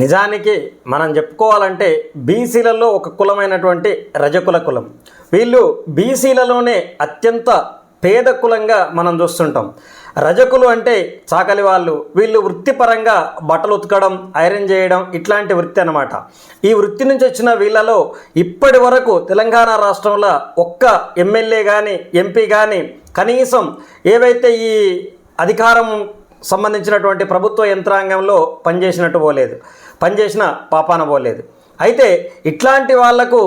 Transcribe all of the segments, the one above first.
నిజానికి మనం చెప్పుకోవాలంటే బీసీలలో ఒక కులమైనటువంటి రజకుల కులం. వీళ్ళు బీసీలలోనే అత్యంత పేద కులంగా మనం చూస్తుంటాం. రజకులు అంటే చాకలి వాళ్ళు. వీళ్ళు వృత్తిపరంగా బట్టలు ఉతకడం ఐరన్ చేయడం ఇట్లాంటి వృత్తి అన్నమాట. ఈ వృత్తి నుంచి వచ్చిన వీళ్ళలో ఇప్పటి వరకు తెలంగాణ రాష్ట్రంలో ఒక్క ఎమ్మెల్యే కానీ ఎంపీ కానీ కనీసం ఏవైతే ఈ అధికారం సంబంధించినటువంటి ప్రభుత్వ యంత్రాంగంలో పనిచేసినట్టు పోలేదు. పనిచేసిన పాపాన పోలేదు. అయితే ఇట్లాంటి వాళ్ళకు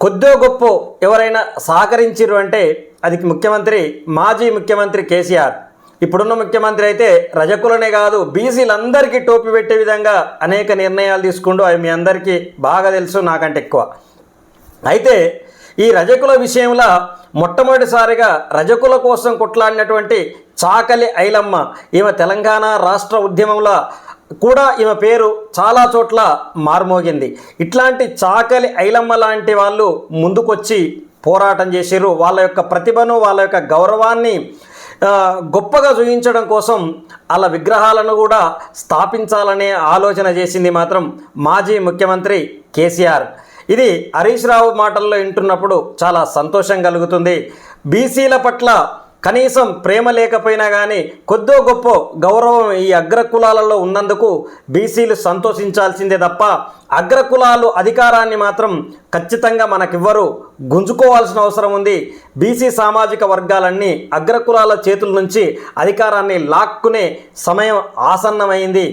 కొద్దో గొప్ప ఎవరైనా సహకరించారు అంటే అది ముఖ్యమంత్రి మాజీ ముఖ్యమంత్రి కేసీఆర్. ఇప్పుడున్న ముఖ్యమంత్రి అయితే రజకులనే కాదు బీసీలందరికీ టోపీ పెట్టే విధంగా అనేక నిర్ణయాలు తీసుకుంటూ అవి మీ అందరికీ బాగా తెలుసు నాకంటే ఎక్కువ. అయితే ఈ రజకుల విషయంలో మొట్టమొదటిసారిగా రజకుల కోసం కొట్లాడినటువంటి చాకలి ఐలమ్మ ఈమె తెలంగాణ రాష్ట్ర ఉద్యమంలో కూడా ఈమె పేరు చాలా చోట్ల మారుమోగింది. ఇట్లాంటి చాకలి ఐలమ్మ లాంటి వాళ్ళు ముందుకొచ్చి పోరాటం చేశారు వాళ్ళ యొక్క ప్రతిభను వాళ్ళ యొక్క గౌరవాన్ని గొప్పగా చూపించడం కోసం వాళ్ళ విగ్రహాలను కూడా స్థాపించాలనే ఆలోచన చేసింది మాత్రం మాజీ ముఖ్యమంత్రి కేసీఆర్. ఇది హరీష్ రావు మాటల్లో వింటున్నప్పుడు చాలా సంతోషం కలుగుతుంది. బీసీల పట్ల కనీసం ప్రేమ లేకపోయినా కానీ కొద్దో గొప్ప గౌరవం ఈ అగ్రకులాలలో ఉన్నందుకు బీసీలు సంతోషించాల్సిందే తప్ప అగ్రకులాలు అధికారాన్ని మాత్రం ఖచ్చితంగా మనకివ్వరు. గుంజుకోవాల్సిన అవసరం ఉంది. బీసీ సామాజిక వర్గాలన్నీ అగ్రకులాల చేతుల నుంచి అధికారాన్ని లాక్కునే సమయం ఆసన్నమైంది.